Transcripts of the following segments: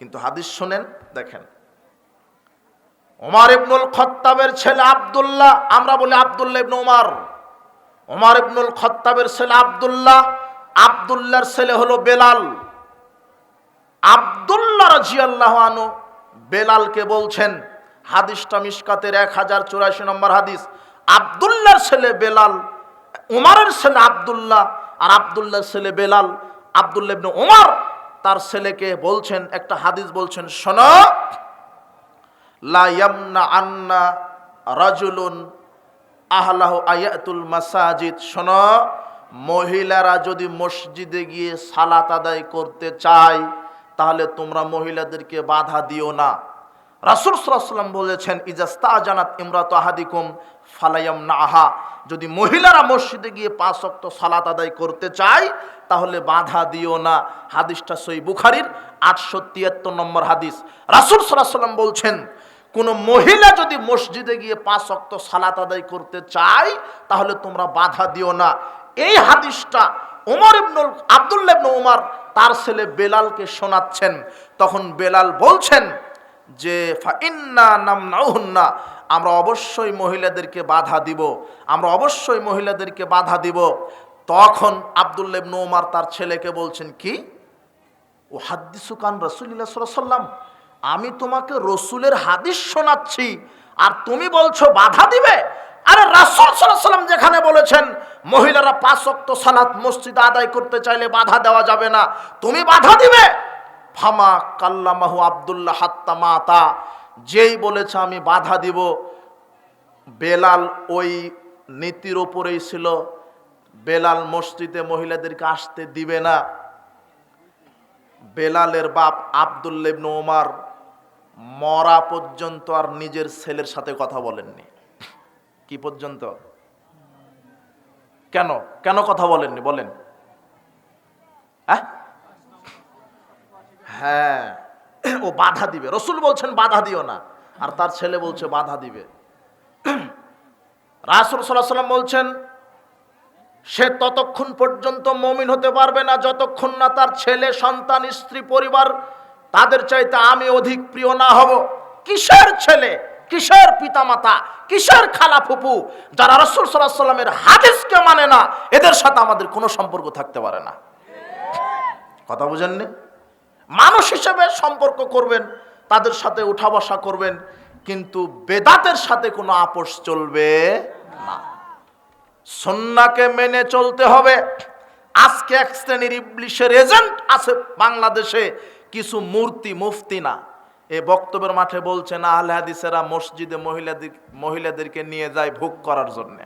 কিন্তু হাদিস শোনেন, দেখেন। ওমার ইবনুল খত্তাবের ছেলে আব্দুল্লাহ, আমরা বলি আব্দুল্লাহ ইবনু ওমার। ওমার ইবনুল খত্তাবের ছেলে আব্দুল্লাহ, আব্দুল্লাহর ছেলে হলো বেলাল। আব্দুল্লাহ রাজিয়াল্লাহ আনু বেলালকে বলছেন, হাদিসটা মিশকাতের এক হাজার চুরাশি নম্বর হাদিস, আব্দুল্লাহর ছেলে বেলাল, উমারের ছেলে আব্দুল্লাহ, আর আব্দুল্লাহর ছেলে বেলাল, আব্দুল্লাহ উমার তার ছেলেকে বলছেন, একটা হাদিস বলছেন, শোনো, লা ইয়ামনা আন্না রাজুলুন আহলাহ আয়াতুল মাসাজিদ। শোনো, মহিলারা যদি মসজিদে গিয়ে সালাত আদায় করতে চায়, তাহলে তোমরা মহিলাদেরকে বাধা দিও না। রাসুল সাল্লাম বলেছেন ইজাস্তা জানাত ইমরাত আহাদিকুম ফালায়াম না আহা যদি মহিলারা মসজিদে গিয়ে পাঁচ অক্ত সালাত আদায় করতে চায়, তাহলে বাধা দিও না। হাদিসটা সই বুখারির আটশো তিয়াত্তর নম্বর হাদিস। রাসুল সাল্লাম বলছেন, কোন মহিলা যদি মসজিদে গিয়ে পাঁচ অক্ত সালাত আদায় করতে চায়, তাহলে তোমরা বাধা দিও না। এই হাদিসটা ওমর ইবনুল, আব্দুল্লাহ ইবনু উমার তার ছেলে বেলালকে শোনাচ্ছেন। তখন বেলাল বলছেন যে, ফা ইন্না নাম নাউহুন্না আমরা অবশ্যই মহিলাদেরকে বাধা দিব, আমরা অবশ্যই মহিলাদেরকে বাধা দিব। তখন আব্দুল্লাহ ইবনু উমার তার ছেলেকে বলছেন, কি? ও হাদিসুকান রসুল্লাহ সাল্লাম আমি তোমাকে রসুলের হাদিস শোনাচ্ছি, আর তুমি বলছো বাধা দিবে? আরে রাসুল সাল্লাম যেখানে বলেছেন, মহিলারা পাঁচ অক্ত সালাত মসজিদ আদায় করতে চাইলে বাধা দেওয়া যাবে না, তুমি বাধা দিবে? ফামা কাল্লামাহু আবদুল্লাহ হাত্তা মাতা। যেই বলেছে আমি বাধা দিব, বেলাল ওই নীতির ওপরেই ছিল। বেলাল মসজিদে মহিলাদেরকে আসতে দিবে না। বেলালের বাপ আবদুল্লেবন ওমার মরা পর্যন্ত আর নিজের ছেলের সাথে কথা বলেননি। কি পর্যন্ত? কেন? কেন কথা বলেননি? বলেন। আহ? হ্যাঁ। ও বাধা দিবে। রসুল বলছেন, বাধা দিও না। আর তার ছেলে বলছে, বাধা দিবে। রাসুল সাল্লাহ সাল্লাম বলছেন, সে ততক্ষণ পর্যন্ত মমিন হতে পারবে না, যতক্ষণ না তার ছেলে, সন্তান, স্ত্রী, পরিবার তাদের চাইতে আমি অধিক প্রিয় না হব। কিসের ছেলে? কিসের পিতামাতা? কিসের খালা ফুপু? যারা রসুল সাল্লাহ সাল্লামের হাদিসকে মানে না, এদের সাথে আমাদের কোনো সম্পর্ক থাকতে পারে না। কথা বুঝেননি? মানুষ হিসেবে সম্পর্ক করবেন, তাদের সাথে উঠা বসা করবেন, কিন্তু বেদাতের সাথে কোনো আপোষ চলবে না। সন্নাকে মেনে চলতে হবে। আজকে এক শ্রেণির ইবলিশের এজেন্ট আছে বাংলাদেশে, কিছু মূর্তি, মুফতি না। এ বক্তব্যের মাঠে বলছেন, আহলে হাদিসেরা মসজিদে মহিলাদের, মহিলাদেরকে নিয়ে যায় ভোগ করার জন্যে।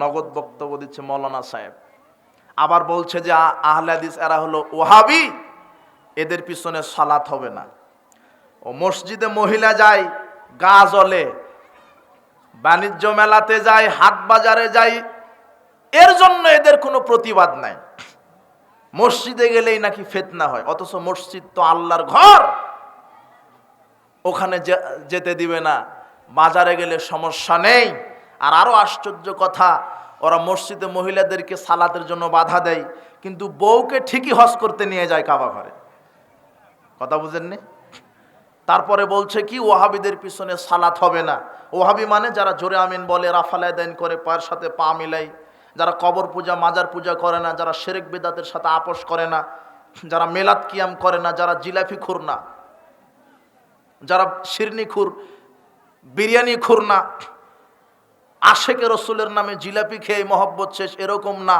নগদ বক্তব্য দিচ্ছে মৌলানা সাহেব। আবার বলছে যে আহলাদিস এরা হলো ওহাবি, এদের পিছনে সালাত হবে না। ও মসজিদে মহিলা যায়, গা জলে বাণিজ্য মেলাতে যায়, হাট বাজারে যাই এর জন্য এদের কোনো প্রতিবাদ নাই। মসজিদে গেলেই নাকি ফেতনা হয়, অথচ মসজিদ তো আল্লাহর ঘর। ওখানে যেতে দিবে না। বাজারে গেলে সমস্যা নেই। আর আরও আশ্চর্য কথা ওরা মসজিদে মহিলাদেরকে সালাতের জন্য বাধা দেয়, কিন্তু বউকে ঠিকই হজ করতে নিয়ে যায় কাবা ঘরে। কথা বুঝেননি? তারপরে বলছে কি ওহাবিদের পিছনে সালাত হবে না। ওহাবি মানে যারা জোরে আমিন বলে রাফালায় দেন করে, পায়ের সাথে পা মিলাই, যারা কবর পূজা, মাজার পূজা করে না, যারা শেরেক বেদাতের সাথে আপোষ করে না, যারা মেলাত কিয়াম করে না, যারা জিলাফি খুর না, যারা শিরনি খুর, বিরিয়ানি খুর না আশেকে রসুলের নামে জিলাপি খেয়ে মহব্বত শেষ এরকম না।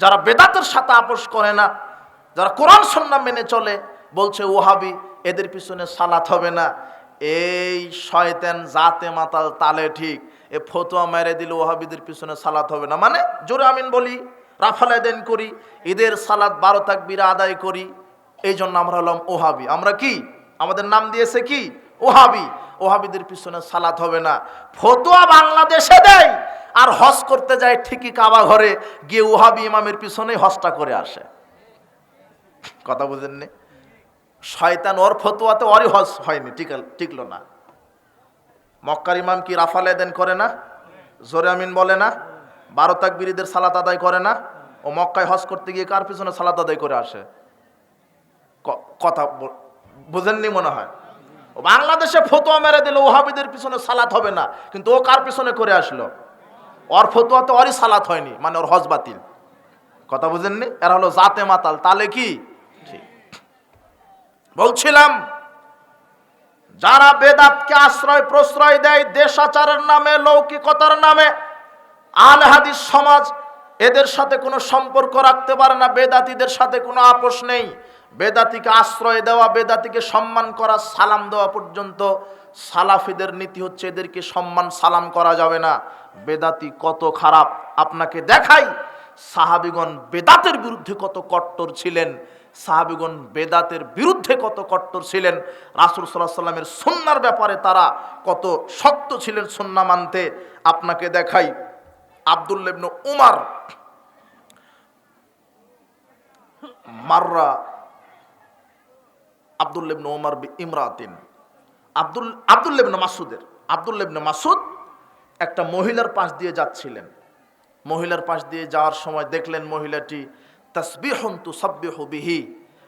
যারা বেদাতের সাথে আপোষ করে না, যারা কোরআন সন্না মেনে চলে, বলছে, ওহাবি, এদের পিছনে সালাত হবে না। এই শয়তান জাতে মাতাল তালে ঠিক। এ ফতোয়া মেরে দিলে ওহাবিদের পিছনে সালাত হবে না। মানে জোরে আমিন বলি, রাফালে দেন করি, ঈদের সালাত বারো তাকবিরা আদায় করি। এই জন্য আমরা হলাম ওহাবি। আমরা কি? আমাদের নাম দিয়েছে কি? ওহাবি, ওহাবিদের পিছনে সালাত হবে না। ফতোয়া বাংলাদেশে দেয় আর হজ করতে যায় ঠিকই কাবা ঘরে, গিয়ে ওহাবি ইমামের পিছনেই হজটা করে আসে। কথা বুঝেননি? শয়তান ওর ফতোয়াতে ওরই হজ হয়নি টিকল টিকলো না। মক্কার ইমাম কি রাফাল দেন করে না? জোরে আমিন বলে না? বারো তাকবিরিদের সালাত আদায় করে না? ও মক্কায় হজ করতে গিয়ে কার পিছনে সালাত আদায় করে আসে? কথা বুঝেননি মনে হয়? বাংলাদেশে ফতোয়া মেরে দিল ওহাবিদের পিছনে সালাত হবে না। কিন্তু ও কার পিছনে করে আসলো? ওর ফতোয়াতে ওরই সালাত হয়নি মানে ওর হজ বাতিল। কথা বুঝেননি? এরা হলো জাতে মাতাল তালে কি? বলছিলাম, যারা বেদাতকে আশ্রয় প্রশ্রয় দেয়, দেশাচারের নামে, লৌকিকতার নামে, আল হাদিস সমাজ, এদের সাথে কোনো সম্পর্ক রাখতে পারে না, বেদাতিদের সাথে কোনো আপোষ নেই। বেদাতিকে আশ্রয় দেওয়া, বেদাতিকে সম্মান করা, সালাম দেওয়া পর্যন্ত সালাফিদের নীতি হচ্ছে এদেরকে সম্মান, সালাম করা যাবে না। বেদাতি কত খারাপ, আপনাকে দেখাই। সাহাবিগণ বেদাতের বিরুদ্ধে কত কট্টর ছিলেন, সাহাবিগণ বেদাতের বিরুদ্ধে কত কট্টর ছিলেন। রাসুল সাল্লাহ সাল্লামের সন্ন্যার ব্যাপারে তারা কত শক্ত ছিলেন সন্না মানতে। আপনাকে দেখাই আবদুল্লেবন উমার। মাররা আবদুল্লেবন উমার বি ইমরাতিন। আব্দুল আবদুল্লেবন মাসুদের। আবদুল্লেবন মাসুদ একটা মহিলার পাশ দিয়ে যাচ্ছিলেন। মহিলার পাশ দিয়ে যাওয়ার সময় দেখলেন মহিলাটি তসবিহন তু সব্বিহ বিহি।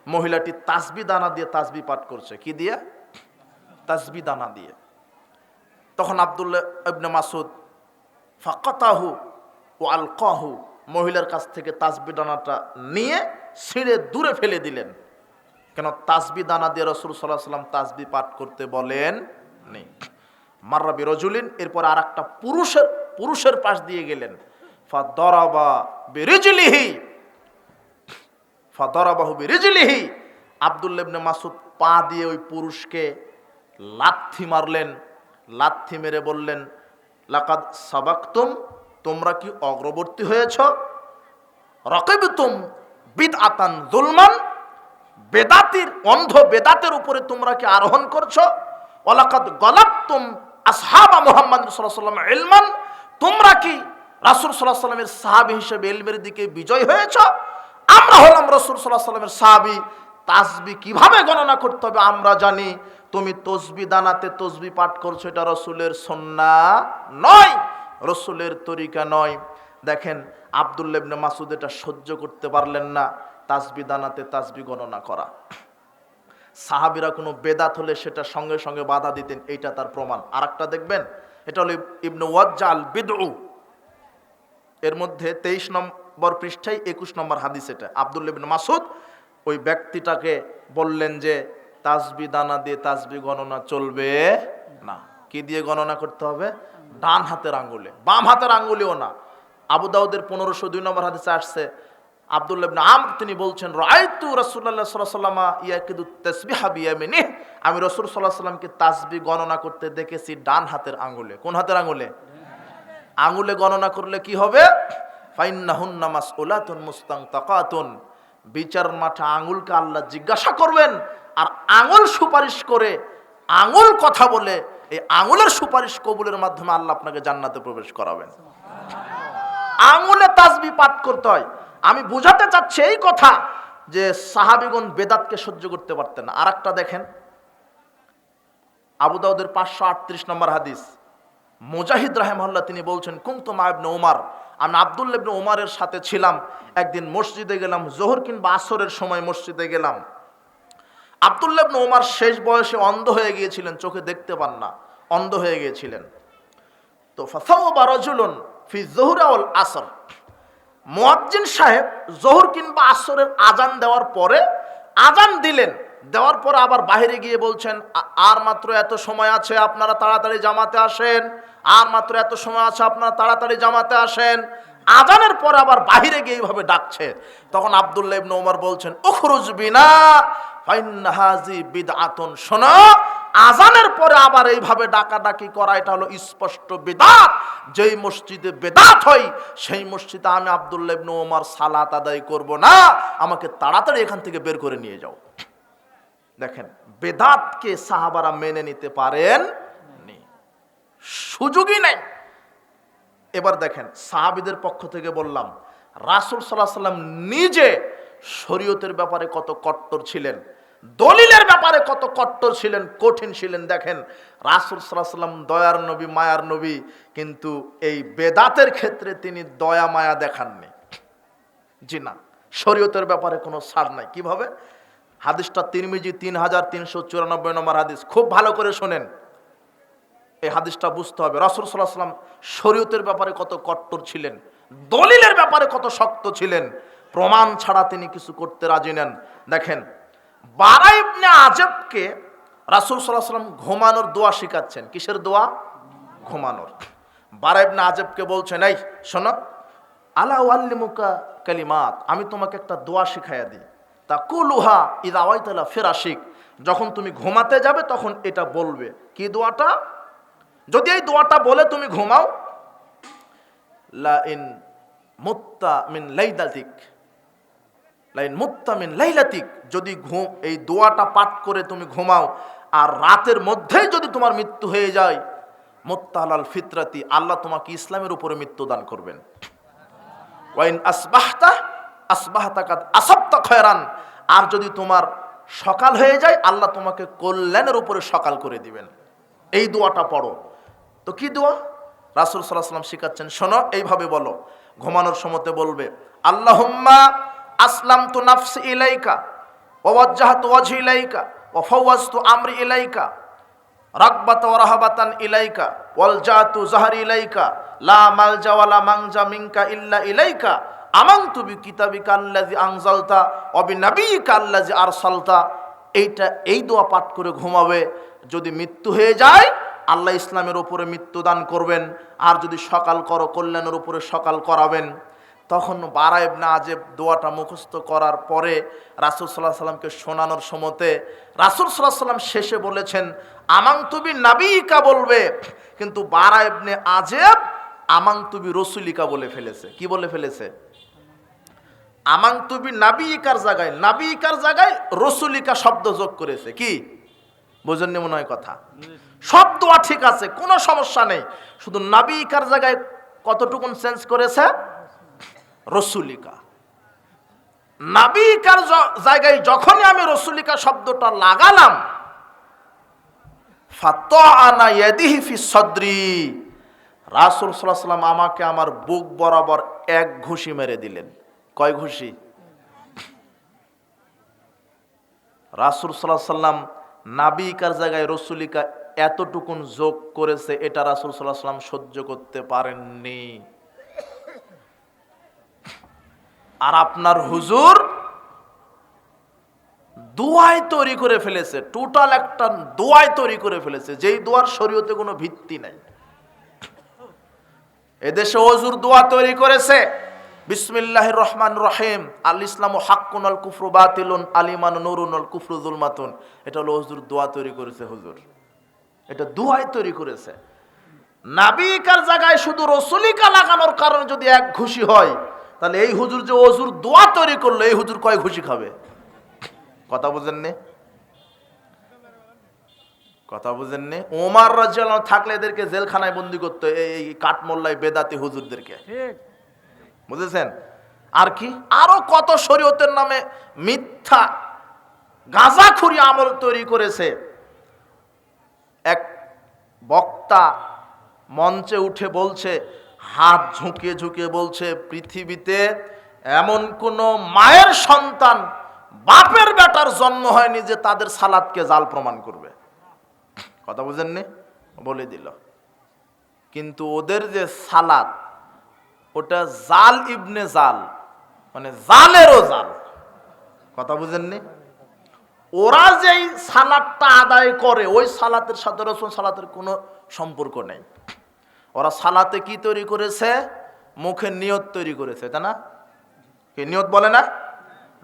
মহিলাটি তাসবি দানা দিয়ে তাসবি পাঠ করছে। কি দিয়ে? তাসবি দানা দিয়ে। তখন আবদুল্লাহ ইবনে মাসুদ ফাকাতাহু ও আলকাহু মহিলার কাছ থেকে তাসবি দানাটা নিয়ে ছিঁড়ে দূরে ফেলে দিলেন। কেন তাসবি দানা দিয়ে রসুল সাল্লাহ সাল্লাম তাসবি পাঠ করতে বলেন? নেই। মার্রাবি রজুলিন এরপর আর একটা পুরুষের পুরুষের পাশ দিয়ে গেলেন। বেরিজলিহি। বেরিজলিহি। আবদুল্লেবনে মাসুদ পা দিয়ে ওই পুরুষকে লাথি মারলেন। লাথি মেরে বললেন, লাকাদ সাবাকতুম, তোমরা কি অগ্রবর্তী হয়েছ? রকিবতুম বিদ আতান জুলমান বেদাতির অন্ধ বেদাতের উপরে তোমরা কি আরোহণ করছ? ওলাকাদ গলাবতুম আসহাবা মুহাম্মদ সাল্লাম ইলমান। তোমরা কি রাসূল সাল্লাহ সাল্লামের সাহাবী হিসেবে ইলমের দিকে বিজয় হয়েছ? আমরা হলাম রসুল সাল্লাহ সাল্লামের সাহাবী। তাসবি কীভাবে গণনা করতে হবে আমরা জানি। তুমি তসবি দানাতে তসবি পাঠ করছ, এটা রসুলের সন্না নয়, রসুলের তরিকা নয়। দেখেন আবদুল্লেবনে মাসুদ এটা সহ্য করতে পারলেন না। তাসবি দানাতে তাসবি গণনা করা। সাহাবিরা কোনো বেদাত হলে সেটা সঙ্গে সঙ্গে বাধা দিতেন, এইটা তার প্রমাণ। আর দেখবেন, এটা হলো ইবনু ওয়াজ্জাল বিদউ। এর মধ্যে তেইশ নম্বর পৃষ্ঠায় একুশ নম্বর হাদিস এটা। আবদুল্লা ইবনে মাসুদ ওই ব্যক্তিটাকে বললেন যে, তাসবি দানা দিয়ে তাসবি গণনা চলবে না। কি দিয়ে গণনা করতে হবে? ডান হাতের আঙ্গুলে। বাম হাতের আঙ্গুলেও না। আবু দাউদের পনেরোশো দুই নম্বর হাদিসে আসছে আবদুল্লাহ ইবনে আম তিনি বলছেন রায়তু সাল্লাল্লাহু সাল্লামা ইয়াকিদু তাসবিহা বিয়ামিনি আমি রাসূল আলাইহি সাল্লামকে তাসবি গণনা করতে দেখেছি ডান হাতের আঙ্গুলে কোন হাতের আঙ্গুলে আঙুলে গণনা করলে কি হবে? ফাইন্নাহুন্না মাসউলাতুন মুস্তানতাকাতুন। বিচার মাঠে আঙুলকে আল্লাহ জিজ্ঞাসা করবেন, আর আঙুল সুপারিশ করে আঙুল কথা বলে এই আঙুলের সুপারিশ কবুলের মাধ্যমে আল্লাহ আপনাকে জান্নাতে প্রবেশ করাবেন। আঙুলে তাসবি পাঠ করতে হয়। আমি বুঝাতে চাচ্ছি এই কথা যে সাহাবিগুন বেদাতকে সহ্য করতে পারতেন না। আর একটা দেখেন। আবু দাউদের পাঁচশো আটত্রিশ নম্বর হাদিস। মুজাহিদ রাহেমাল্লাহ তিনি বলছেন কুমতো মায়বনে ওমার আমি আবদুল্লাবনে ওমারের সাথে ছিলাম। একদিন মসজিদে গেলাম, জোহর কিংবা আসরের সময় মসজিদে গেলাম। আবদুল্লাবনে ওমার শেষ বয়সে অন্ধ হয়ে গিয়েছিলেন, চোখে দেখতে পান না, অন্ধ হয়ে গিয়েছিলেন। তো ফাসাও বারজুলুন ফি জহুরাউল আসর। মুয়াজ্জিন সাহেব জোহর কিংবা আসরের আজান দেওয়ার পরে আজান দিলেন। দেওয়ার পর আবার বাইরে গিয়ে বলছেন আর মাত্র এত সময় আছে আপনারা তাড়াতাড়ি জামাতে আসেন। আর মাত্র এত সময় আছে আপনারা তাড়াতাড়ি জামাতে আসেন। আজানের পর আবার বাইরে গিয়ে এইভাবে ডাকছে। তখন আব্দুল্লাহ ইবনে ওমর বলছেন, উখরুজ বিনা, ফাইন্না হাজি বিদআতুন। শোনো আজানের পরে আবার এইভাবে ডাকাডাকি করা, এটা হলো স্পষ্ট বেদাত। যেই মসজিদে বেদাত হয়, সেই মসজিদে আমি আব্দুল্লাহ ইবনে ওমর সালাত আদায় করব না। আমাকে তাড়াতাড়ি এখান থেকে বের করে নিয়ে যাও। দেখেন, বেদাতকে সাহাবারা মেনে নিতে পারেন সুযোগই নেই। এবার দেখেন, সাহাবিদের পক্ষ থেকে বললাম, রাসুল সাল্লাহ সাল্লাম নিজে শরীয়তের ব্যাপারে কত কট্টর ছিলেন। দলিলের ব্যাপারে কত কট্টর ছিলেন, কঠিন ছিলেন, দেখেন। রাসুল সাল্লাম দয়ার নবী, মায়ার নবী, কিন্তু এই বেদাতের ক্ষেত্রে তিনি দয়া, মায়া দেখাননি। জি না, শরীয়তের ব্যাপারে কোনো ছাড় নাই। কীভাবে? হাদিসটা তিরমিজি তিন হাজার তিনশো চুরানব্বই নম্বর হাদিস। খুব ভালো করে শোনেন। এই হাদিসটা বুঝতে হবে। রাসুল সাল্লাহ সাল্লাম শরীয়তের ব্যাপারে কত কট্টর ছিলেন, দলিলের ব্যাপারে কত শক্ত ছিলেন, প্রমাণ ছাড়া তিনি কিছু করতে রাজি নেন। দেখেন বারা ইবনে আজবকে রাসুল সাল্লাহ সাল্লাম ঘুমানোর দোয়া শিখাচ্ছেন। কিসের দোয়া? ঘুমানোর। বারা ইবনে আজবকে বলছেন, এই, শোনো, আলা ওয়াল্লিমুকা কালিমাত, আমি তোমাকে একটা দোয়া শিখাইয়া দিই। তা কুলুহা ইদা ওয়াইতালা ফেরাশিক, যখন তুমি ঘুমাতে যাবে তখন এটা বলবে। কি দোয়াটা? যদি এই দোয়াটা বলে তুমি ঘুমাও, লা ইন মুত্তা মিন লাইলাতিক লাইন মুত্তা মিন লাইলাতিক, যদি ঘুম, এই দোয়াটা পাঠ করে তুমি ঘুমাও, আর রাতের মধ্যেই যদি তোমার মৃত্যু হয়ে যায় মুত্তাহাল ফিতরাতি, আল্লাহ তোমাকে ইসলামের উপরে মৃত্যু দান করবেন। ওয়াইন আসবাহতা আসবাহতা কাদ আসাপ্তা খয়রান, আর যদি তোমার সকাল হয়ে যায়, আল্লাহ তোমাকে কল্যাণের উপরে সকাল করে দিবেন। এই দোয়াটা পড়ো। তো কি দোয়া? রাসুল সাল্লাহ সাল্লাম শিখাচ্ছেন, শোনো, এইভাবে বলো। ঘুমানোর সময়তে বলবে, আল্লাহুম্মা আসলাম তু নাফসি ইলাইকা ওয়াজ্জাহাতু ওয়াজহি ইলাইকা, ওয়া ফাওয়াজতু আমরি ইলাইকা রাকবাত ওয়া রাহাবাতান ইলাইকা, ওয়াল জাতু জাহরি ইলাইকা, লা মালজা ওয়ালা মানজা মিনকা ইল্লা ইলাইকা, আমানতু বি কিতাবিকা আল্লাযী আনজালতা ওয়া বি নাবিয়িকা আল্লাযী আরসালতা। এইটা, এই দোয়া পাঠ করে ঘুমাবে। যদি মৃত্যু হয়ে যায়, আল্লাহ ইসলামের উপরে মৃত্যু দান করবেন। আর যদি সকাল করো, কল্যাণের উপরে সকাল করাবেন। তখন বারা ইবনে আজেব দোয়াটা মুখস্থ করার পরে রাসুল সাল্লাহ সাল্লামকে শোনানোর সময়তে রাসুল সাল্লাহ সাল্লাম শেষে বলেছেন আমাং তুবি নাবিকা বলবে। কিন্তু বারা ইবনে আজেব আমাং তুবি রসুলিকা বলে ফেলেছে। কি বলে ফেলেছে? আমাং তুবি নাবিকার জায়গায় নাবিকার জায়গায় রসুলিকা শব্দ যোগ করেছে। কি? বোঝেন মনে হয় কথা? সব দোয়া ঠিক আছে, কোনো সমস্যা নেই। শুধু নাবিকার জায়গায় কতটুকুন চেঞ্জ করেছে? রসুলিকা। নাবিকার জায়গায় যখনই আমি রসুলিকা শব্দটা লাগালাম সদরি আমাকে আমার বুক বরাবর এক ঘুষি মেরে দিলেন। কয় ঘুষি? রাসূল আলাইহি সাল্লাম নাবিকার জায়গায় রসুলিকা এতটুকুন যোগ করেছে, এটা রাসূল আলাইহি সাল্লাম সহ্য করতে পারেননি। আর আপনার হুজুর দোয়ায় তৈরি করে ফেলেছে টোটাল একটা দোয়ায় তৈরি করে ফেলেছে, যেই দোয়ার শরীয়তে কোনো ভিত্তি নাই। এদেশে হজুর দোয়া তৈরি করেছে বিসমিল্লাহ রহমান রহিম, আল ইসলাম হাক্কুন আল কুফরু বাতিলুন, আলিমান নুরুন আল কুফরু জুলমাতুন। এটা হলো হজুর দোয়া তৈরি করেছে হুজুর। এটা দোয়ায় তৈরি করেছে। নাবিকার জায়গায় শুধু রসুলিকা লাগানোর কারণে যদি এক ঘুষি হয় তাহলে এই হুজুর যে অজুর দোয়া তৈরি করল এই হুজুর কয় ঘুষি খাবে? কথা বুঝেননি? কথা বুঝেননি? ওমার রাজিয়াল থাকলে এদেরকে জেলখানায় বন্দি করতো এই কাঠমোল্লায় বেদাতি হুজুরদেরকে। বুঝেছেন? আর কি? আরও কত শরীয়তের নামে মিথ্যা গাঁজা গাঁজাখুরি আমল তৈরি করেছে। এক বক্তা মঞ্চে উঠে বলছে হাত ঝুঁকিয়ে ঝুঁকিয়ে বলছে, পৃথিবীতে এমন কোনো মায়ের সন্তান বাপের বেটার জন্ম হয়নি যে তাদের সালাদকে জাল প্রমাণ করবে। কথা বুঝেননি? বলে দিল। কিন্তু ওদের যে সালাদ, ওটা জাল ইবনে জাল মানে জালেরও জাল। কথা বুঝেননি? ওরা যেই সালাদটা আদায় করে, ওই সালাতের সাথে রসুন সালাতের কোনো সম্পর্ক নেই। ওরা সালাতে কি তৈরি করেছে? মুখে নিয়ত তৈরি করেছে, তাই না? কি নিয়ত বলে না?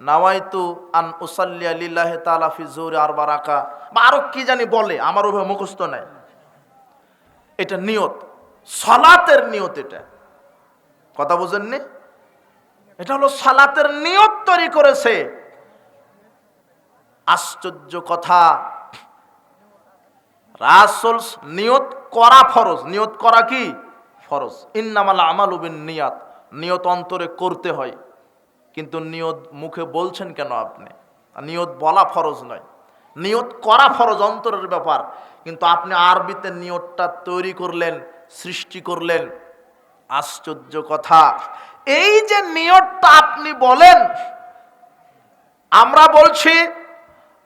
নাওয়াইতু আন উসাল্লিয়া লিল্লাহি তাআলা ফি জোরে আর বারাকা বা আরও কি জানি বলে, আমার ওভাবে মুখস্থ নাই। এটা নিয়ত, সালাতের নিয়ত এটা। কথা বুঝেননি? এটা হলো সালাতের নিয়ত তৈরি করেছে। আশ্চর্য কথা রাসুল নিয়ত করা ফরজ। নিয়ত করা কি? ফরজ। ইন্নামাল আমাল উবিন নিয়াত। নিয়ত অন্তরে করতে হয়। কিন্তু নিয়ত মুখে বলছেন কেন আপনি? নিয়ত বলা ফরজ নয়। নিয়ত করা ফরজ অন্তরের ব্যাপার। কিন্তু আপনি আরবিতে নিয়তটা তৈরি করলেন, সৃষ্টি করলেন। আশ্চর্য কথা। এই যে নিয়তটা আপনি বলেন, আমরা বলছি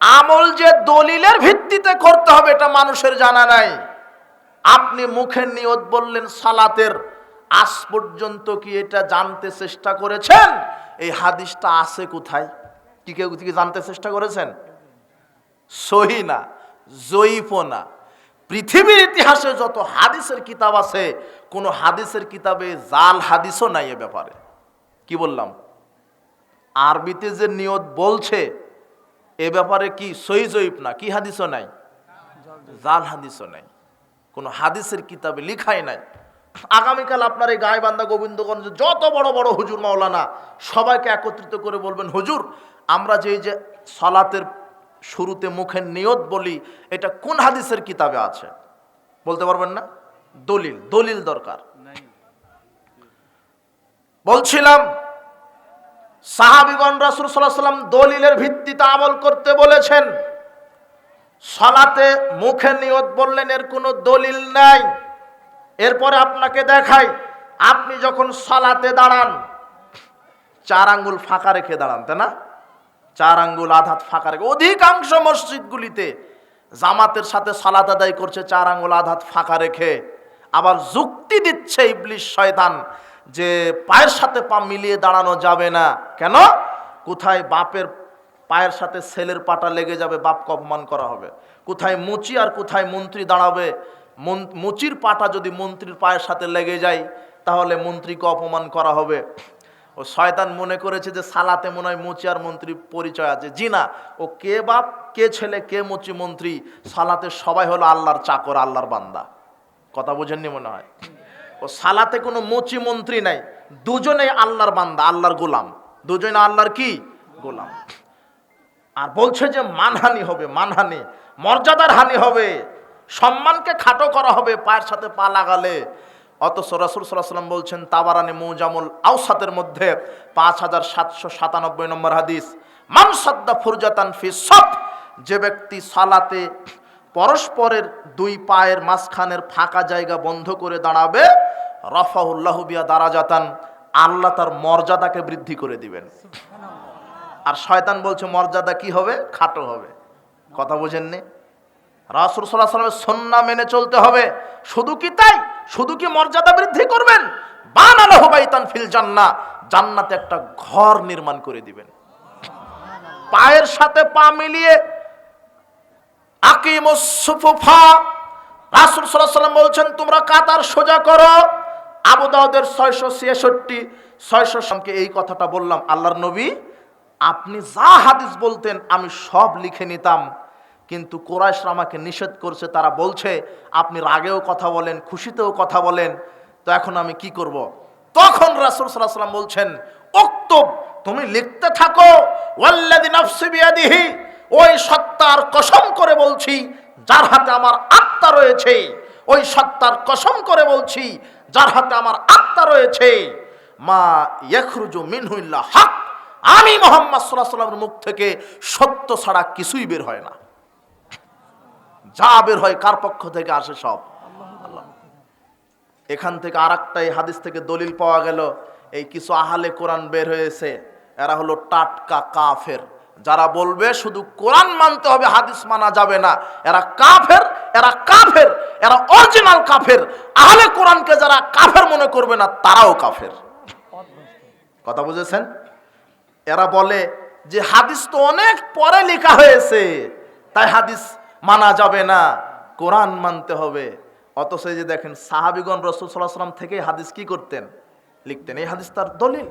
আমল যে দলিলের ভিত্তিতে করতে হবে, এটা মানুষের জানা নাই। আপনি মুখের নিয়ত বললেন, সালাতের আজ পর্যন্ত কি এটা জানতে চেষ্টা করেছেন? এই হাদিসটা আছে কোথায়? কি কেউ কি জানতে চেষ্টা করেছেন? সহি না জয়ীফও না। পৃথিবীর ইতিহাসে যত হাদিসের কিতাব আছে, কোনো হাদিসের কিতাবে জাল হাদিসও নাই এ ব্যাপারে। কি বললাম? আরবিতে যে নিয়ত বলছে এ ব্যাপারে কি সহি জয়ীফ না? কি হাদিসও নাই? জাল হাদিসও নাই। কোনো হাদিসের কিতাবে লিখাই নাই। আগামীকাল আপনার এই গায়বান্ধা গোবিন্দগঞ্জ যত বড় বড় হুজুর মাওলানা, সবাইকে একত্রিত করে বলবেন, হুজুর, আমরা যে যে সলাতের শুরুতে মুখের নিয়ত বলি, এটা কোন হাদিসের কিতাবে আছে? বলতে পারবেন না? দলিল দলিল দরকার। বলছিলাম সাহাবিগণ রাসুল সাল্লাহ সাল্লাম দলিলের ভিত্তিতে আমল করতে বলেছেন, সলাতে মুখে নিয়ত বললেন, এর কোনো দলিল নাই। এরপরে আপনাকে দেখাই, আপনি যখন সলাতে দাঁড়ান, চার আঙ্গুল ফাঁকা রেখে দাঁড়ান, তাই না? চার আঙ্গুল আধাত ফাঁকা রেখে, অধিকাংশ মসজিদগুলিতে জামাতের সাথে সালাত আদায় করছে, চার আঙ্গুল আধাত ফাঁকা রেখে। আবার যুক্তি দিচ্ছে ইবলিশ শয়তান যে পায়ের সাথে পা মিলিয়ে দাঁড়ানো যাবে না। কেন? কোথায় বাপের পায়ের সাথে ছেলের পাটা লেগে যাবে, বাপকে অপমান করা হবে। কোথায় মুচি আর কোথায় মন্ত্রী দাঁড়াবে? মুচির পাটা যদি মন্ত্রীর পায়ের সাথে লেগে যায়, তাহলে মন্ত্রীকে অপমান করা হবে। ও শয়তান মনে করেছে যে সালাতে মনে হয় মুচি আর মন্ত্রী পরিচয় আছে। জি না, ও কে বাপ, কে ছেলে, কে মুচি, মন্ত্রী, সালাতে সবাই হলো আল্লাহর চাকর, আল্লাহর বান্দা। কথা বোঝেননি মনে হয়? ও সালাতে কোনো মুচি মন্ত্রী নাই। দুজনে আল্লাহর বান্দা, আল্লাহর গোলাম। দুজনে আল্লাহর কি? গোলাম। আর বলছে যে মানহানি হবে, মানহানি। মর্যাদার হানি হবে। সম্মানকে খাটো করা হবে, পায়ের সাথে পা লাগালে। অথচ রসুল সাল্লাহ সাল্লাম বলছেন, তাবারানি মৌজামুল আউসাতের মধ্যে পাঁচ হাজার সাতশো সাতানব্বই নম্বর হাদিস, মান সাদ্দা ফুরজাতান ফি সব যে ব্যক্তি সালাতে পরস্পরের দুই পায়ের মাঝখানের ফাঁকা জায়গা বন্ধ করে দাঁড়াবে রফাউল্লাহ বিয়া দারাজাতান, আল্লাহ তার মর্যাদাকে বৃদ্ধি করে দিবেন। আর শয়তান বলছে, মর্যাদা কি হবে? খাটো হবে। কথা বোঝেননি? রাসুল সাল্লাহ সাল্লামের সন্না মেনে চলতে হবে। শুধু কি তাই? শুধু কি মর্যাদা বৃদ্ধি করবেন? বানালো বাইতান ফিল জান্না জান্নাতে একটা ঘর নির্মাণ করে দিবেন। পায়ের সাথে পা মিলিয়ে আকিমুস সুফুফা, রাসুল সাল্লাহ সাল্লাম বলছেন, তোমরা কাতার সোজা করো। আবু দাউদের ছয়শো ছিয়াষট্টি, ছয়শো সামকে এই কথাটা বললাম, আল্লাহর নবী, আপনি যা হাদিস বলতেন, আমি সব লিখে নিতাম কিন্তু কোরাইশরা আমাকে নিষেধ করছে, তারা বলছে, আপনি রাগেও কথা বলেন, খুশিতেও কথা বলেন, তো এখন আমি কি করব। তখন রাসুল সাল্লাহ সাল্লাম বলছেন, উক্তব, তুমি লিখতে থাকো ওই সত্তার কসম করে বলছি, যার হাতে আমার আত্মা রয়েছে ওই সত্তার কসম করে বলছি, যার হাতে আমার আত্মা রয়েছে, মা ইয়াখরুজু মিনহুল্লাহ হক। আমি মোহাম্মদ সাল্লাহ সাল্লামের মুখ থেকে সত্য ছাড়া কিছুই বের হয় না। যা বের হয় কার পক্ষ থেকে আসে সব? এখান থেকে আর এই হাদিস থেকে দলিল পাওয়া গেল, এই কিছু আহালে কোরআন বের হয়েছে, এরা হলো টাটকা কাফের। যারা বলবে শুধু কোরআন মানতে হবে, হাদিস মানা যাবে না। এরা কাফের এরা কাফের, এরা অরিজিনাল কাফের। আহলে কোরআনকে যারা কাফের মনে করবে না, তারাও কাফের। কথা বুঝেছেন? এরা বলে যে হাদিস তো অনেক পরে লেখা হয়েছে, তাই হাদিস মানা যাবে না, কোরআন মানতে হবে। অথচ যে দেখেন, সাহাবিগণ রসুল সাল্লাহ সাল্লাম থেকে হাদিস কি করতেন? লিখতেন। এই হাদিস তার দলিল।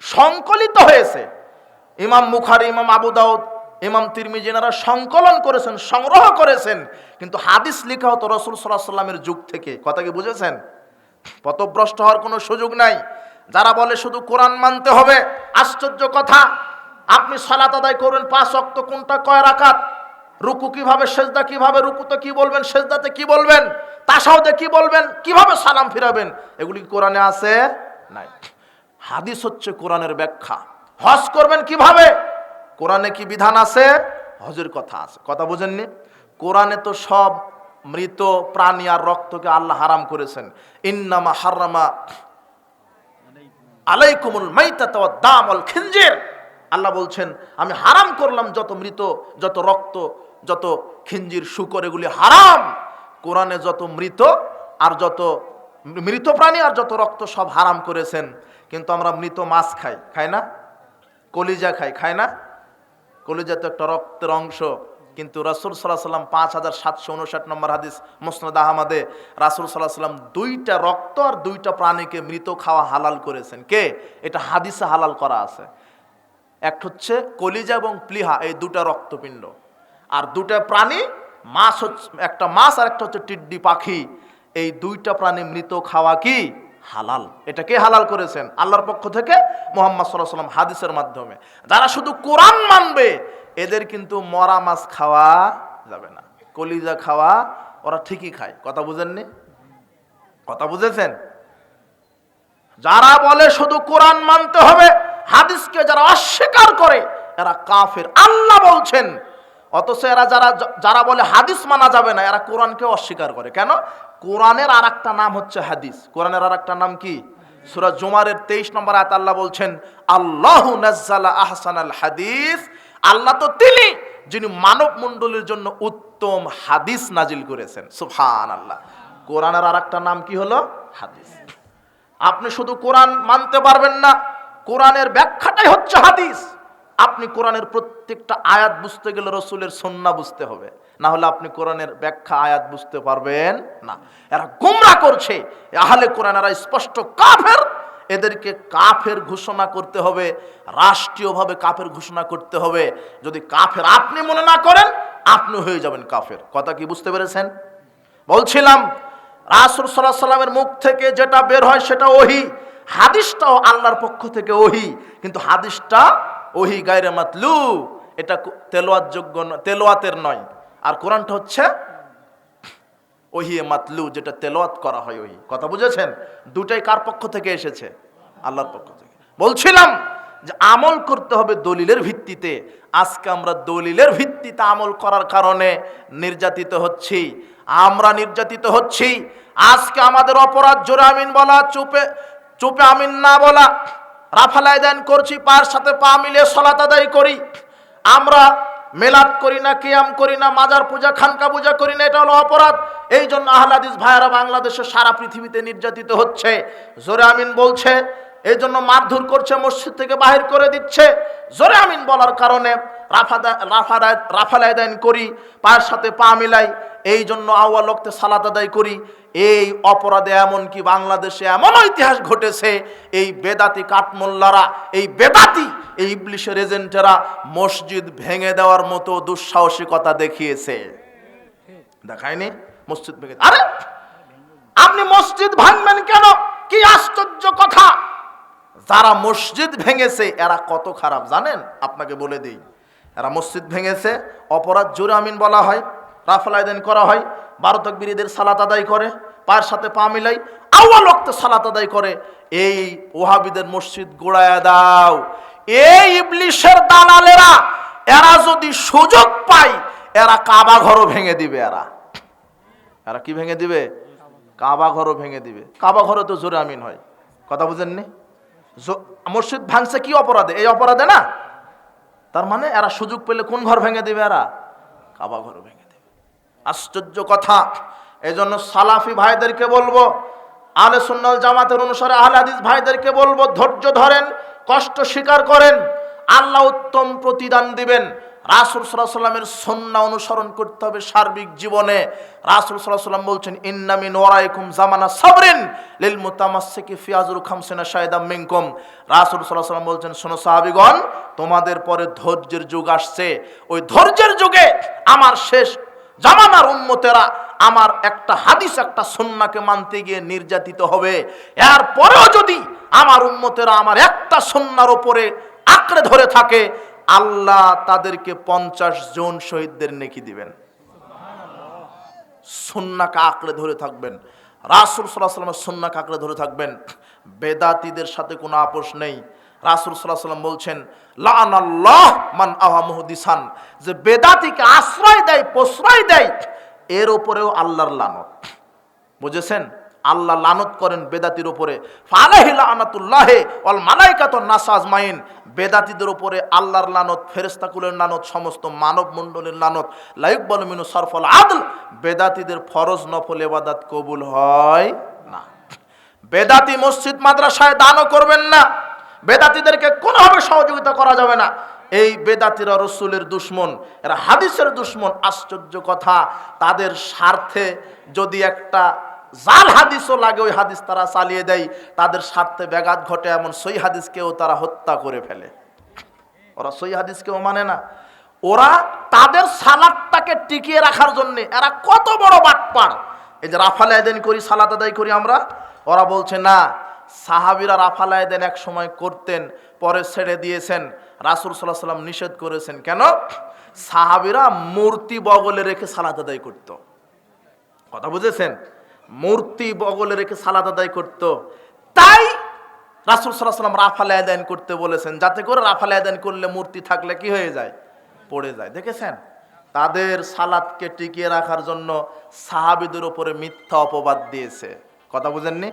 সংকলিত হয়েছে। ইমাম মুখারি ইমাম আবু দাউদ, ইমাম তিরমিজি এনারা সংকলন করেছেন, সংগ্রহ করেছেন। কিন্তু হাদিস লেখা হতো রসুল সাল্লাহ সাল্লামের যুগ থেকে। কথা কি বুঝেছেন? পথভ্রষ্ট হওয়ার কোনো সুযোগ নাই। যারা বলে শুধু কোরআন মানতে হবে, আশ্চর্য কথা। আপনি সালাত আদায় করবেন পাঁচ অক্ত কোনটা কয় রাখাত রুকু কীভাবে, সেজদা কীভাবে, রুকুতে কি বলবেন, সেজদাতে কি বলবেন তাসাউদে কি বলবেন, কীভাবে সালাম ফিরাবেন, এগুলি কোরআনে আছে? নাই। হাদিস হচ্ছে কোরআনের ব্যাখ্যা। হজ করবেন কীভাবে? কোরআনে কি বিধান আছে? হজের কথা আছে। কথা বুঝেননি? কোরআনে তো সব মৃত প্রাণী আর রক্তকে আল্লাহ হারাম করেছেন। ইন্নামা হারামা আলাইকুমুল ওয়াদ দাম খিনজির। আল্লাহ বলছেন, আমি হারাম করলাম যত মৃত, যত রক্ত, যত খিঞ্জির শুকর, এগুলি হারাম। কোরআনে যত মৃত আর যত মৃত প্রাণী আর যত রক্ত সব হারাম করেছেন। কিন্তু আমরা মৃত মাছ খাই খাই না? কলিজা খাই খায় না? কলিজা তো একটা রক্তের অংশ। কিন্তু রাসুল সাল্লাহ সাল্লাম পাঁচ হাজার সাতশো উনষাট নম্বর হাদিস মুসনাদ আহমদে রাসুল সাল্লাহ সাল্লাম দুইটা রক্ত আর দুইটা প্রাণীকে মৃত খাওয়া হালাল করেছেন। কে? এটা হাদিসে হালাল করা আছে। একটা হচ্ছে কলিজা এবং প্লিহা, এই দুটা রক্তপিণ্ড। আর দুটা প্রাণী, মাছ হচ্ছে একটা মাছ আর একটা হচ্ছে টিড্ডি পাখি। এই দুইটা প্রাণী মৃত খাওয়া কি? হালাল। এটা কে হালাল করেছেন? আল্লাহর পক্ষ থেকে মোহাম্মদ সাল্লাহ সাল্লাম হাদিসের মাধ্যমে। যারা শুধু কোরআন মানবে, এদের কিন্তু মরা মাছ খাওয়া যাবে না। কলিজা খাওয়া ওরা ঠিকই খায়। কথা বুঝেননি? কথা বুঝেছেন? যারা বলে শুধু কোরআন মানতে হবে, হাদিসকে যারা অস্বীকার করে, এরা কাফের। আল্লাহ বলছেন, অথচ এরা যারা যারা বলে হাদিস মানা যাবে না, এরা কোরআনকে অস্বীকার করে। কেন? কোরআনের আর একটা নাম হচ্ছে হাদিস। কোরআনের আর একটা নাম কি? সুরাজ জুমারের তেইশ নম্বর আয়াত আল্লাহ বলছেন, আল্লাহ নাজ্জালা আহসান আল হাদিস। আল্লাহ তো তিনি যিনি মানব মণ্ডলীর জন্য উত্তম হাদিস নাজিল করেছেন। সুফান আল্লাহ কোরআনের আর একটা নাম কি হলো? হাদিস। আপনি শুধু কোরআন মানতে পারবেন না, কোরআনের ব্যাখ্যাটাই হচ্ছে হাদিস। আপনি কোরআনের প্রত্যেকটা আয়াত বুঝতে গেলে রসুলের সন্না বুঝতে হবে। না হলে আপনি কোরআনের ব্যাখ্যা, আয়াত বুঝতে পারবেন না। এরা গুমরা করছে। আহলে কোরআন এরা স্পষ্ট কাফের। এদেরকে কাফের ঘোষণা করতে হবে, রাষ্ট্রীয়ভাবে কাফের ঘোষণা করতে হবে। যদি কাফের আপনি মনে না করেন আপনি হয়ে যাবেন কাফের। কথা কি বুঝতে পেরেছেন? বলছিলাম, রাসুল সাল্লাহ সাল্লামের মুখ থেকে যেটা বের হয় সেটা ওহি। হাদিসটাও আল্লাহর পক্ষ থেকে ওহি। কিন্তু হাদিসটা ওহি গায়রে মাতলু। এটা তেলোয়াত যোগ্য তেলোয়াতের নয়। আর কোরআনটা হচ্ছে ওহিয়ে মাতলু, যেটা তেলোয়াত করা হয় ওহি। কথা বুঝেছেন? দুটাই কার পক্ষ থেকে এসেছে? আল্লাহর পক্ষ থেকে। বলছিলাম যে আমল করতে হবে দলিলের ভিত্তিতে। আজকে আমরা দলিলের ভিত্তিতে আমল করার কারণে নির্যাতিত হচ্ছি। আমরা নির্যাতিত হচ্ছি। আজকে আমাদের অপরাধ জোরে আমিন বলা, চুপে চুপে আমিন না বলা। রাফালাই দান করছি, পায়ের সাথে পা মিলিয়ে সলাত আদায় করি। আমরা মেলাদ করি না, কিয়াম করি না, মাজার পূজা, খানকা পূজা করি না, এটা হলো অপরাধ। এই জন্য আহ্লাদিস ভাইয়ারা বাংলাদেশে সারা পৃথিবীতে নির্যাতিত হচ্ছে। জোরে আমিন বলছে এই জন্য মারধর করছে, মসজিদ থেকে বাহির করে দিচ্ছে। জোরে আমিন বলার কারণে করি, পায়ের সাথে পা মিলাই এই জন্য আউয়া লক্তে সালাদ আদায় করি। এই অপরাধে এমনকি বাংলাদেশে এমন ইতিহাস ঘটেছে, এই বেদাতি কাঠমোল্লারা, এই বেদাতি, এই ইবলিশের এজেন্টেরা মসজিদ ভেঙে দেওয়ার মতো দুঃসাহসিকতা দেখিয়েছে। দেখায়নি? মসজিদ ভেঙে আরে! আপনি মসজিদ ভাঙবেন কেন? কি আশ্চর্য কথা! যারা মসজিদ ভেঙেছে, এরা কত খারাপ জানেন? আপনাকে বলে দিই। এরা মসজিদ ভেঙেছে, অপরাধ জোরে আমিন বলা হয়, রাফাল আয়দান করা হয়, বারো তকবিরিদের সালাত আদায় করে, পায়ের সাথে পা মিলাই আওয়াল রক্তে সালাত আদায় করে, এই ওহাবিদের মসজিদ গোড়ায় দাও। এই ইবলিশের দালালেরা, এরা যদি সুযোগ পায়, এরা কাবা ঘরও ভেঙে দিবে এরা। এরা কি ভেঙে দিবে? কাবা ঘরও ভেঙে দিবে। কাবা ঘরে তো জোরে আমিন হয়। কথা বুঝেননি? মসজিদ ভাঙছে কি অপরাধে? এই অপরাধে না? তার মানে এরা সুযোগ পেলে কোন ঘর ভেঙে দেবে এরা? কাবা ঘর ভেঙে দেবে। আশ্চর্য কথা। এই জন্য সালাফি ভাইদেরকে বলব আলে সুন্নাল জামাতের অনুসারে আহলে ভাইদেরকে বলব, ধৈর্য ধরেন, কষ্ট স্বীকার করেন, আল্লাহ উত্তম প্রতিদান দিবেন। রাসুল সাল্লাহ সাল্লামের সন্না অনুসরণ করতে হবে সার্বিক জীবনে। রাসুল সাল্লাহ সাল্লাম বলছেন ইন্নামিন ওয়ারাইকুম জামানা সাবরিন লিল মুতামাসসিকি ফিয়াজুল খামসিনা শাহিদাম মিনকুম। রাসুল সাল্লাহ সাল্লাম বলছেন, শোনো সাহাবীগণ, তোমাদের পরে ধৈর্যের যুগ আসছে। ওই ধৈর্যের যুগে আমার শেষ জামানার উন্মতেরা আমার একটা হাদিস, একটা সন্নাকে মানতে গিয়ে নির্যাতিত হবে। এর পরেও যদি আমার উন্মতেরা আমার একটা সন্ন্যার ওপরে আঁকড়ে ধরে থাকে আল্লাহ তাদেরকে পঞ্চাশ জন শহীদদের নেকি দিবেন। সন্নাকে আঁকড়ে ধরে থাকবেন। রাসুল সাল্লাহ সাল্লামের সন্নাকে আঁকড়ে ধরে থাকবেন। বেদাতিদের সাথে কোনো আপোষ নেই। রাসুল সাল্লাহ সাল্লাম বলছেন আল্লাহ মান আহামুহদিসান যে বেদাতিকে আশ্রয় দেয়, প্রশ্রয় দেয়, এর ওপরেও আল্লাহর লানত। বুঝেছেন? আল্লাহ লানত করেন বেদাতির উপরে। ফালাহিলা অল বেদাতিদের উপরে আল্লাহর লানত ফেরেস্তাকুলের লানত, সমস্ত মানব মণ্ডলের লানত। লাইক বল মিনু সরফল আদল। বেদাতিদের ফরজ নফল এবাদাত কবুল হয় না। বেদাতি মসজিদ মাদ্রাসায় দানও করবেন না। বেদাতিদেরকে কোনোভাবে সহযোগিতা করা যাবে না। এই বেদাতিরা রসুলের দুশ্মন, এরা হাদিসের দুশ্মন। আশ্চর্য কথা, তাদের স্বার্থে যদি একটা জাল হাদিসও লাগে, ওই হাদিস তারা চালিয়ে দেয়। তাদের স্বার্থে ব্যাঘাত ঘটে এমন সই হাদিসকেও তারা হত্যা করে ফেলে। ওরা সই হাদিসকেও মানে না। ওরা তাদের সালাদটাকে টিকিয়ে রাখার জন্য এরা কত বড় বাটপার। এই যে রাফাল আয়দেন করি, সালাত আদায় করি আমরা, ওরা বলছে, না, সাহাবিরা রাফাল আয়দেন এক সময় করতেন, পরে ছেড়ে দিয়েছেন। রাসুল সাল্লাহ সাল্লাম নিষেধ করেছেন। কেন? সাহাবিরা মূর্তি বগলে রেখে সালাদ আদায় করতো। কথা বুঝেছেন? মূর্তি বগলে রেখে সালাদ আদায় করত। তাই রাসুল সাল্লাম রাফাল আদায়ন করতে বলেছেন, যাতে করে রাফাল আদায়ন করলে মূর্তি থাকলে কি হয়ে যায়? পড়ে যায়। দেখেছেন? তাদের সালাদকে টিকিয়ে রাখার জন্য সাহাবিদের উপরে মিথ্যা অপবাদ দিয়েছে। কথা বুঝেননি?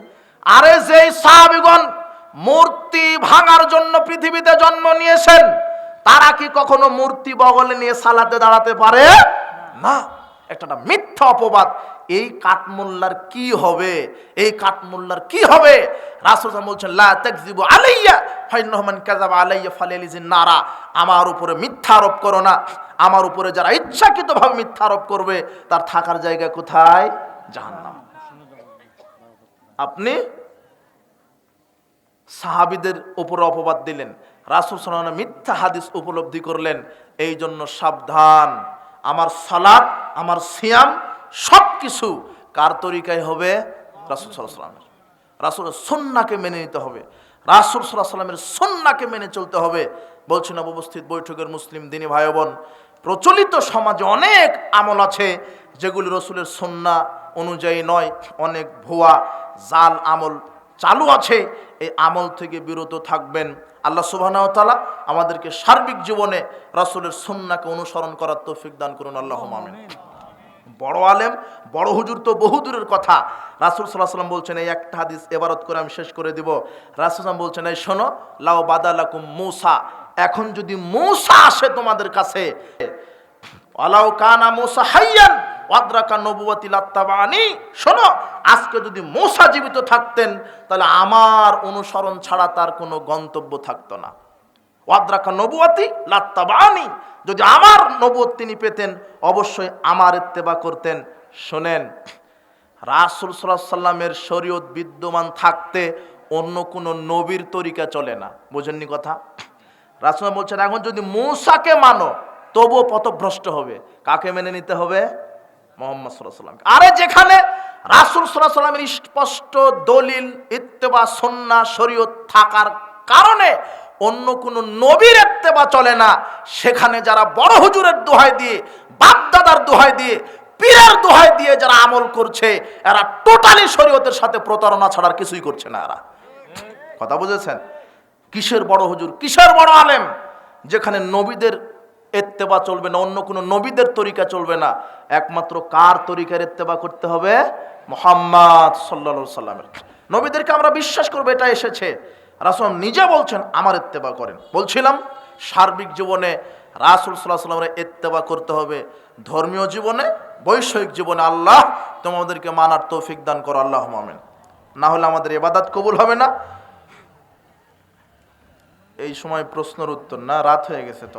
আরে যেই সাহাবিগণ মূর্তি ভাঙার জন্য পৃথিবীতে জন্ম নিয়েছেন, তারা কি কখনো মূর্তি বগলে নিয়ে সালাতে দাঁড়াতে পারে? না। একটা মিথ্যা অপবাদ। এই কাঠমোল্লার কি হবে? এই কাঠমোল্লার কি হবে? রাসূল বলছেন, লা আলাইয়া ফাইন্নাহুমান কাযাবা আলাইয়া ফালিয়ালিজিন নারা। আমার উপরে মিথ্যা আরোপ করো না। আমার উপরে যারা ইচ্ছাকৃতভাবে মিথ্যা আরোপ করবে, তার থাকার জায়গা কোথায়? জাহান্নাম। আপনি সাহাবিদের উপরে অপবাদ দিলেন। রাসুল সাল্লাম মিথ্যা হাদিস উপলব্ধি করলেন। এই জন্য সাবধান। আমার সালাদ আমার সিয়াম সব কিছু কার তরিকায় হবে? রাসুল সাল্লাহ সাল্লামের রাসুলের সন্নাকে মেনে নিতে হবে। রাসুল সাল্লাহ সাল্লামের সন্নাকে মেনে চলতে হবে। বলছেন অবস্থিত বৈঠকের মুসলিম দিনী ভাই বোন প্রচলিত সমাজে অনেক আমল আছে যেগুলি রসুলের সন্না অনুযায়ী নয়, অনেক ভুয়া, জাল আমল চালু আছে, এই আমল থেকে বিরত থাকবেন। আল্লাহ সুবহানাহু ওয়া তাআলা আমাদেরকে সার্বিক জীবনে রাসূলের সুন্নাহকে অনুসরণ করার তৌফিক দান করুন, আল্লাহুম্মা আমিন। বড় আলেম, বড় হুজুর তো বহু দূরের কথা। রাসূল আলাইহি সাল্লাম বলছেন, এই একটা হাদিস এবারত করে আমি শেষ করে দিব। রাসূল বলছেন, এই শোনো লাও বাদালাকুম মূসা, এখন যদি মূসা আসে তোমাদের কাছে, আলাউ কানা মূসা হাইয়ান ওয়াদ্রাকা নবুয়াতি লাত্তাবানি শোনো, আজকে যদি মূসা জীবিত থাকতেন, তাহলে আমার অনুসরণ ছাড়া তার কোনো গন্তব্য থাকতো না। ওয়াদ্রাকা নবুয়াতি লাত্তাবানি যদি আমার নবুয়ত তিনি পেতেন, অবশ্যই আমার ইত্তেবা করতেন। শোনেন, রাসুল সাল্লাহ সাল্লামের শরীয়ত বিদ্যমান থাকতে অন্য কোনো নবীর তরিকা চলে না। বোঝেননি কথা? রাসুল বলছেন, এখন যদি মূসাকে মানো, তবুও পথভ্রষ্ট হবে। কাকে মেনে নিতে হবে? মোহাম্মদ সাল্লাহ আরে যেখানে রাসুল সাল্লাহ স্পষ্ট দলিল, ইত্তেবা সন্না শরীয়ত থাকার কারণে অন্য কোনো নবীর ইত্তেবা চলে না। সেখানে যারা বড় হুজুরের দোহাই দিয়ে, বাপদাদার দোহাই দিয়ে, পীরের দোহাই দিয়ে যারা আমল করছে, এরা টোটালি শরীয়তের সাথে প্রতারণা ছাড়ার কিছুই করছে না এরা। কথা বুঝেছেন? কিসের বড় হুজুর? কিসের বড় আলেম? যেখানে নবীদের এত্তেবা চলবে না, অন্য কোনো নবীদের তরিকা চলবে না। একমাত্র কার তরিকার এত্তেবা করতে হবে? মোহাম্মদ সাল্লা সাল্লামের নবীদেরকে আমরা বিশ্বাস করব, এটা এসেছে। রাসুল নিজে বলছেন, আমার এত্তেবা করেন। বলছিলাম, সার্বিক জীবনে রাসুল সাল্লাহ সাল্লামের এত্তেবা করতে হবে। ধর্মীয় জীবনে, বৈষয়িক জীবনে আল্লাহ তোমাদেরকে মানার তৌফিক দান করো আল্লাহ মামেন না হলে আমাদের এবাদাত কবুল হবে না। এই সময় প্রশ্নের উত্তর না, রাত হয়ে গেছে তো।